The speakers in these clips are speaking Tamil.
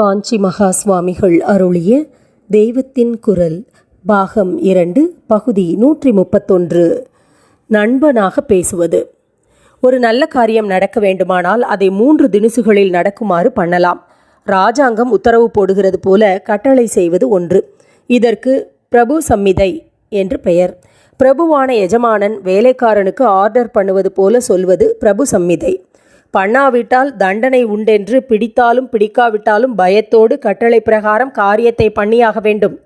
காஞ்சி மகா சுவாமிகள் அருளிய தெய்வத்தின் குரல் பாகம் இரண்டு பகுதி நூற்றி முப்பத்தொன்று. நண்பனாக பேசுவது. ஒரு நல்ல காரியம் நடக்க வேண்டுமானால் அதை மூன்று தினுசுகளில் நடக்குமாறு பண்ணலாம். ராஜாங்கம் உத்தரவு போடுகிறது போல கட்டளை செய்வது ஒன்று. இதற்கு பிரபு சம்மிதை என்று பெயர். பிரபுவான எஜமானன் வேலைக்காரனுக்கு ஆர்டர் பண்ணுவது போல சொல்வது பிரபு சம்மிதை. பண்ணாவிட்டால் தண்டனை உண்டென்று பிடித்தாலும் பிடிக்காவிட்டாலும் பயத்தோடு கட்டளை பிரகாரம் காரியத்தை பண்ணியாக வேண்டும்.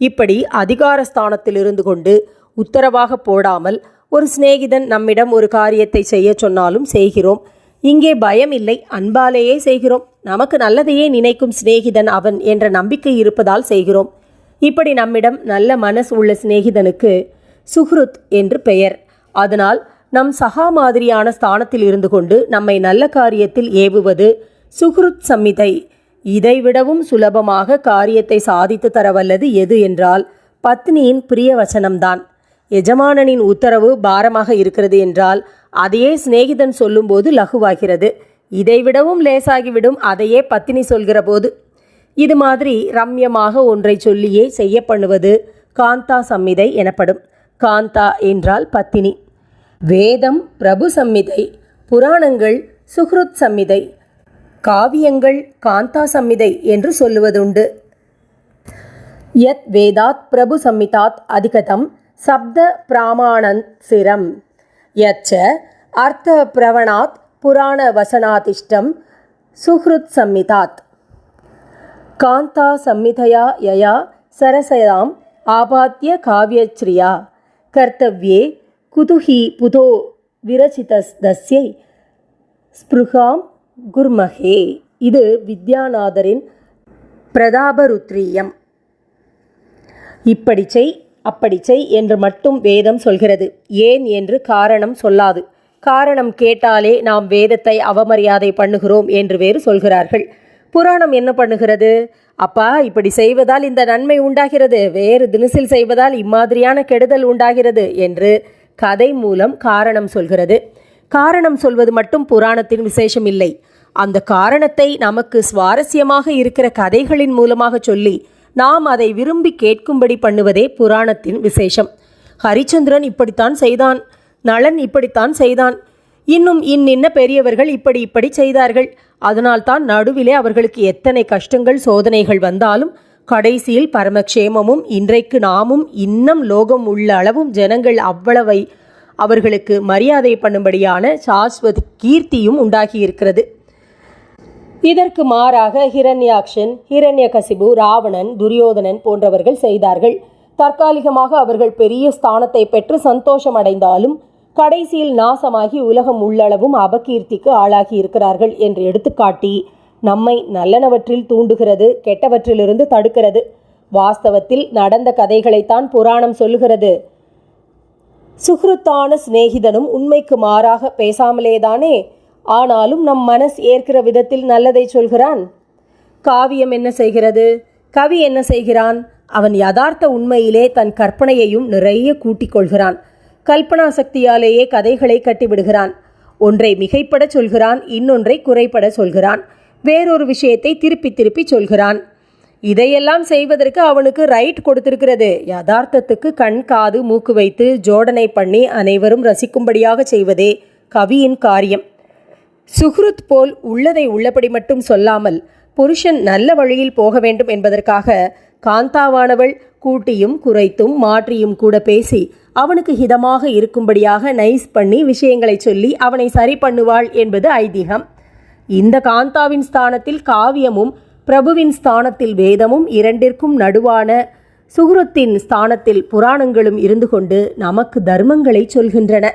இப்படி அதிகார ஸ்தானத்தில் இருந்து கொண்டு உத்தரவாக போடாமல் ஒரு சிநேகிதன் நம்மிடம் ஒரு காரியத்தை செய்ய சொன்னாலும் செய்கிறோம். இங்கே பயம் இல்லை அன்பாலேயே செய்கிறோம். நமக்கு நல்லதையே நினைக்கும் சிநேகிதன் அவன் என்ற நம்பிக்கை இருப்பதால் செய்கிறோம். இப்படி நம்மிடம் நல்ல மனசு உள்ள சிநேகிதனுக்கு சுஹ்ருத் என்று பெயர். அதனால் நம் சகா மாதிரியான ஸ்தானத்தில் இருந்து கொண்டு நம்மை நல்ல காரியத்தில் ஏவுவது சுஹ்ருத் சம்மிதை. இதைவிடவும் சுலபமாக காரியத்தை சாதித்து தரவல்லது எது என்றால் பத்னியின் பிரிய வசனம்தான். எஜமானனின் உத்தரவு பாரமாக இருக்கிறது என்றால் அதையே சிநேகிதன் சொல்லும்போது லகுவாகிறது. இதைவிடவும் லேசாகிவிடும் அதையே பத்தினி சொல்கிற போது இது மாதிரி ரம்யமாக ஒன்றை சொல்லியே செய்ய பண்ணுவது காந்தா சம்மிதை எனப்படும். காந்தா என்றால் பத்தினி. வேதம் பிரபு சம்மிதை புராணங்கள் சுஹ்ருத் சம்மிதை காவியங்கள் காந்தா சம்மிதை என்று சொல்லுவதுண்டு. யத் வேதாத் பிரபு சம்மிதாத் அதிகதம் சப்த பிராமாணந்திரம் யச்ச அர்த்த பிரவணாத் புராண வசனாதிஷ்டம் சுஹ்ருத் சம்மிதாத். காந்தா சம்மிதையா யயா சரசயாம் ஆபாத்திய காவியச்ரியா கர்த்தவ்யே குதுஹி புதோ விரச்சிதஸ்யை ஸ்பிருகாம் குர்மஹே இது வித்யாநாதரின் பிரதாபருத்ரீயம் இப்படி செய் அப்படி செய் என்று மட்டும் வேதம் சொல்கிறது ஏன் என்று காரணம் சொல்லாது காரணம் கேட்டாலே நாம் வேதத்தை அவமரியாதை பண்ணுகிறோம் என்று வேறு சொல்கிறார்கள் புராணம் என்ன பண்ணுகிறது அப்பா இப்படி செய்வதால் இந்த நன்மை உண்டாகிறது வேறு தினசில் செய்வதால் இம்மாதிரியான கெடுதல் உண்டாகிறது என்று கதை மூலம் காரணம் சொல்கிறது. காரணம் சொல்வது மட்டும் புராணத்தின் விசேஷம் இல்லை. அந்த காரணத்தை நமக்கு சுவாரஸ்யமாக இருக்கிற கதைகளின் மூலமாக சொல்லி நாம் அதை விரும்பி கேட்கும்படி பண்ணுவதே புராணத்தின் விசேஷம். ஹரிச்சந்திரன் இப்படித்தான் செய்தான். நளன் இப்படித்தான் செய்தான். இன்னும் இன்னின்ன பெரியவர்கள் இப்படி இப்படி செய்தார்கள். அதனால்தான் நடுவிலே அவர்களுக்கு எத்தனை கஷ்டங்கள் சோதனைகள் வந்தாலும் கடைசியில் பரமக்ஷேமமும் இன்றைக்கு நாமும் இன்னும் லோகம் உள்ள அளவும் ஜனங்கள் அவ்வளவை அவர்களுக்கு மரியாதை பண்ணும்படியான சாஸ்வத் கீர்த்தியும் உண்டாகியிருக்கிறது. இதற்கு மாறாக ஹிரண்யாக்ஷன் ஹிரண்யகசிபு ராவணன் துரியோதனன் போன்றவர்கள் செய்தார்கள். தற்காலிகமாக அவர்கள் பெரிய ஸ்தானத்தை பெற்று சந்தோஷம் அடைந்தாலும் கடைசியில் நாசமாகி உலகம் உள்ளளவும் அபகீர்த்திக்கு ஆளாகி இருக்கிறார்கள் என்று எடுத்துக்காட்டி நம்மை நல்லனவற்றில் தூண்டுகிறது கெட்டவற்றிலிருந்து தடுக்கிறது. வாஸ்தவத்தில் நடந்த கதைகளைத்தான் புராணம் சொல்லுகிறது. சுஹ்ருத்தான சிநேகிதனும் உண்மைக்கு மாறாக பேசாமலேதானே? ஆனாலும் நம் மனஸ் ஏற்கிற விதத்தில் நல்லதை சொல்கிறான். காவியம் என்ன செய்கிறது? கவி என்ன செய்கிறான்? அவன் யதார்த்த உண்மையிலே தன் கற்பனையையும் நிறைய கூட்டிக் கொள்கிறான். கல்பனா சக்தியாலேயே கதைகளை கட்டிவிடுகிறான். ஒன்றை மிகைப்பட சொல்கிறான் இன்னொன்றை குறைபட சொல்கிறான். வேறொரு விஷயத்தை திருப்பி திருப்பி சொல்கிறான். இதையெல்லாம் செய்வதற்கு அவனுக்கு ரைட் கொடுத்திருக்கிறது. யதார்த்தத்துக்கு கண் காது மூக்கு வைத்து ஜோடனை பண்ணி அனைவரும் ரசிக்கும்படியாக செய்வதே கவியின் காரியம். சுஹ்ருத் போல் உள்ளதை உள்ளபடி மட்டும் சொல்லாமல் புருஷன் நல்ல வழியில் போக வேண்டும் என்பதற்காக காந்தாவானவள் கூட்டியும் குறைத்தும் மாற்றியும் கூட பேசி அவனுக்கு ஹிதமாக இருக்கும்படியாக நைஸ் பண்ணி விஷயங்களை சொல்லி அவனை சரி பண்ணுவாள் என்பது ஐதீகம். இந்த காந்தாவின் ஸ்தானத்தில் காவியமும் பிரபுவின் ஸ்தானத்தில் வேதமும் இரண்டிற்கும் நடுவான சுகுரத்தின் ஸ்தானத்தில் புராணங்களும் இருந்து கொண்டு நமக்கு தர்மங்களை சொல்கின்றன.